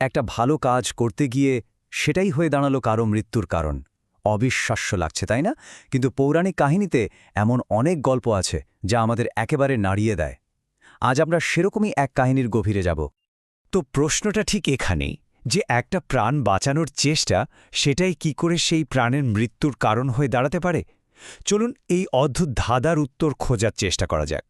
একটা ভালো কাজ করতে গিয়ে সেটাই হয়ে দাঁড়াল কারও মৃত্যুর কারণ। অবিশ্বাস্য লাগছে, তাই না? কিন্তু পৌরাণিক কাহিনীতে এমন অনেক গল্প আছে যা আমাদের একেবারে নাড়িয়ে দেয়। আজ আমরা সেরকমই এক কাহিনীর গভীরে যাব। তো প্রশ্নটা ঠিক এখানেই, যে একটা প্রাণ বাঁচানোর চেষ্টা, সেটাই কি করে সেই প্রাণের মৃত্যুর কারণ হয়ে দাঁড়াতে পারে? চলুন এই অদ্ভুত ধাঁধার উত্তর খোঁজার চেষ্টা করা যাক।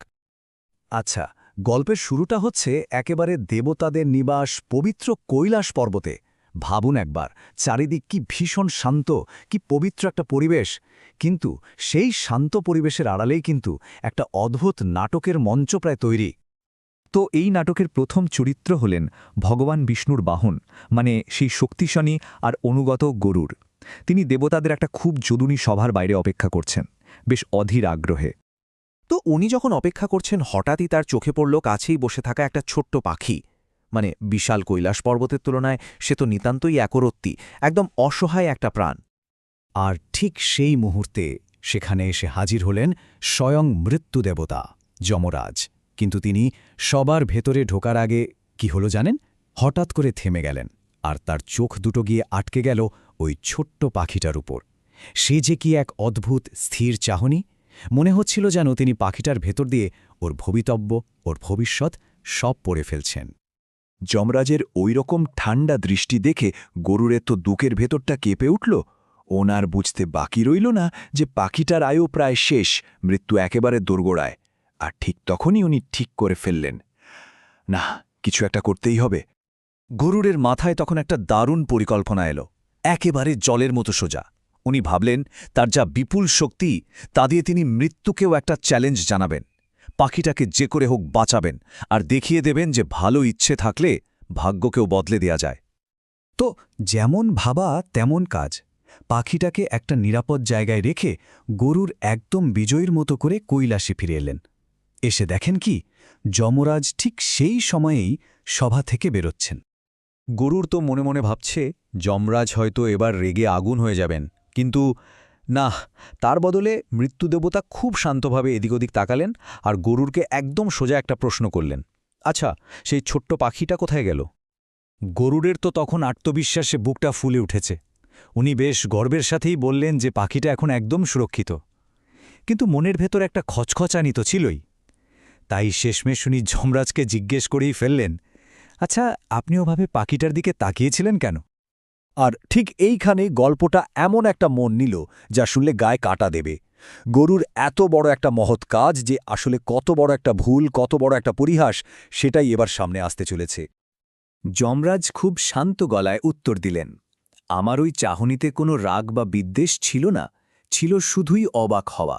আচ্ছা গল্পের শুরুটা হচ্ছে একেবারে দেবতাদের নিবাস, পবিত্র কৈলাস পর্বতে। ভাবুন একবার, চারিদিক কি ভীষণ শান্ত, কি পবিত্র একটা পরিবেশ। কিন্তু সেই শান্ত পরিবেশের আড়ালেই কিন্তু একটা অদ্ভুত নাটকের মঞ্চ প্রায় তৈরি। তো এই নাটকের প্রথম চরিত্র হলেন ভগবান বিষ্ণুর বাহন মানে সেই শক্তিশানী আর অনুগত গরুর তিনি দেবতাদের একটা খুব জুদুনি সভার বাইরে অপেক্ষা করছেন, বেশ অধীর আগ্রহে। তো উনি যখন অপেক্ষা করছেন, হঠাৎই তার চোখে পড়ল কাছেই বসে থাকা একটা ছোট্ট পাখি। মানে বিশাল কৈলাস পর্বতের তুলনায় সে তো নিতান্তই একরত্তি, একদম অসহায় একটা প্রাণ। আর ঠিক সেই মুহূর্তে সেখানে এসে হাজির হলেন স্বয়ং মৃত্যুদেবতা যমরাজ। কিন্তু তিনি সবার ভেতরে ঢোকার আগে কি হলো জানেন? হঠাৎ করে থেমে গেলেন আর তার চোখ দুটো গিয়ে আটকে গেল ওই ছোট্ট পাখিটার উপর। সে যে কি এক অদ্ভুত স্থির চাহনি? মনে হচ্ছিল যেন তিনি পাখিটার ভেতর দিয়ে ওর ভবিতব্য, ওর ভবিষ্যৎ সব পড়ে ফেলছেন। যমরাজের ওই রকম ঠান্ডা দৃষ্টি দেখে গরুরের তো দুকের ভেতরটা কেঁপে উঠল। ওনার বুঝতে বাকি রইল না যে পাখিটার আয়ু প্রায় শেষ, মৃত্যু একেবারে দোরগোড়ায়। আর ঠিক তখনই উনি ঠিক করে ফেললেন। না, কিছু একটা করতেই হবে। গরুরের মাথায় তখন একটা দারুণ পরিকল্পনা এলো। একেবারে জলের মতো সোজা। উনি ভাবলেন, তার যা বিপুল শক্তি, তা দিয়ে তিনি মৃত্যুকেও একটা চ্যালেঞ্জ জানাবেন। পাখিটাকে যে করে হোক বাঁচাবেন আর দেখিয়ে দেবেন যে ভালো ইচ্ছে থাকলে ভাগ্যকেও বদলে দেয়া যায়। তো যেমন ভাবা তেমন কাজ। পাখিটাকে একটা নিরাপদ জায়গায় রেখে গরুর একদম বিজয়ীর মতো করে কৈলাসে ফিরে এলেন। এসে দেখেন কি, যমরাজ ঠিক সেই সময়েই সভা থেকে বেরোচ্ছেন। গরুর তো মনে মনে ভাবছে, যমরাজ হয়তো এবার রেগে আগুন হয়ে যাবেন। কিন্তু না তার বদলে মৃত্যুদেবতা খুব শান্তভাবে এদিক ওদিক তাকালেন আর গরুরকে একদম সোজা একটা প্রশ্ন করলেন আচ্ছা সেই ছোট্ট পাখিটা কোথায় গেল? গরুরের তো তখন আত্মবিশ্বাসে বুকটা ফুলে উঠেছে। উনি বেশ গর্বের সাথেই বললেন যে পাখিটা এখন একদম সুরক্ষিত। কিন্তু মনের ভেতর একটা খচখচানি তো ছিলই। তাই শেষমেশ উনি যমরাজকে জিজ্ঞেস করেই ফেললেন আচ্ছা আপনি ওভাবে পাখিটার দিকে তাকিয়েছিলেন কেন? আর ঠিক এইখানে গল্পটা এমন একটা মন নিল যা শুনলে গায়ে কাটা দেবে। গরুর এত বড় একটা মহৎ কাজ যে আসলে কত বড় একটা ভুল, কত বড় একটা পরিহাস, সেটাই এবার সামনে আসতে চলেছে। যমরাজ খুব শান্ত গলায় উত্তর দিলেন, আমার ওই চাহনিতে কোনো রাগ বা বিদ্বেষ ছিল না, ছিল শুধুই অবাক হওয়া।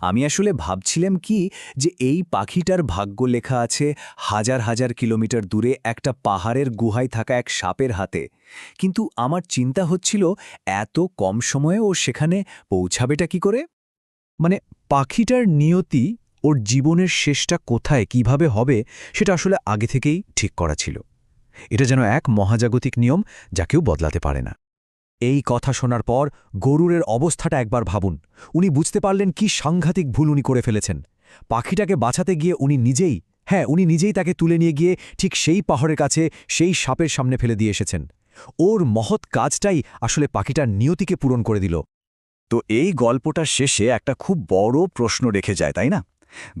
আমি আসলে ভাবছিলাম কি যে এই পাখিটার ভাগ্য লেখা আছে হাজার হাজার কিলোমিটার দূরে একটা পাহাড়ের গুহায় থাকা এক সাপের হাতে। কিন্তু আমার চিন্তা হচ্ছিল, এত কম সময়ে ও সেখানে পৌঁছাবেটা কি করে? মানে পাখিটার নিয়তি ওর জীবনের শেষটা কোথায়, কীভাবে হবে, সেটা আসলে আগে থেকেই ঠিক করা ছিল। এটা যেন এক মহাজাগতিক নিয়ম, যা কেউ বদলাতে পারে না। এই কথা শোনার পর গরুরের অবস্থাটা একবার ভাবুন। উনি বুঝতে পারলেন কি সাংঘাতিক ভুল উনি করে ফেলেছেন। পাখিটাকে বাঁচাতে গিয়ে উনি নিজেই হ্যাঁ উনি নিজেই তাকে তুলে নিয়ে গিয়ে ঠিক সেই পাহাড়ের কাছে, সেই সাপের সামনে ফেলে দিয়ে এসেছেন। ওর মহৎ কাজটাই আসলে পাখিটার নিয়তিকে পূরণ করে দিল। তো এই গল্পটার শেষে একটা খুব বড় প্রশ্ন রেখে যায়, তাই না?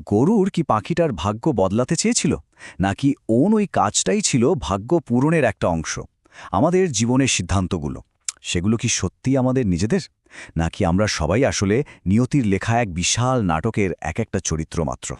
গরুর কি পাখিটার ভাগ্য বদলাতে চেয়েছিল? নাকি ওন ওই কাজটাই ছিল ভাগ্য পূরণের একটা অংশ? আমাদের জীবনের সিদ্ধান্তগুলো। সেগুলো কি সত্যি আমাদের নিজেদের? নাকি আমরা সবাই আসলে নিয়তির লেখা এক বিশাল নাটকের এক একটা চরিত্র মাত্র?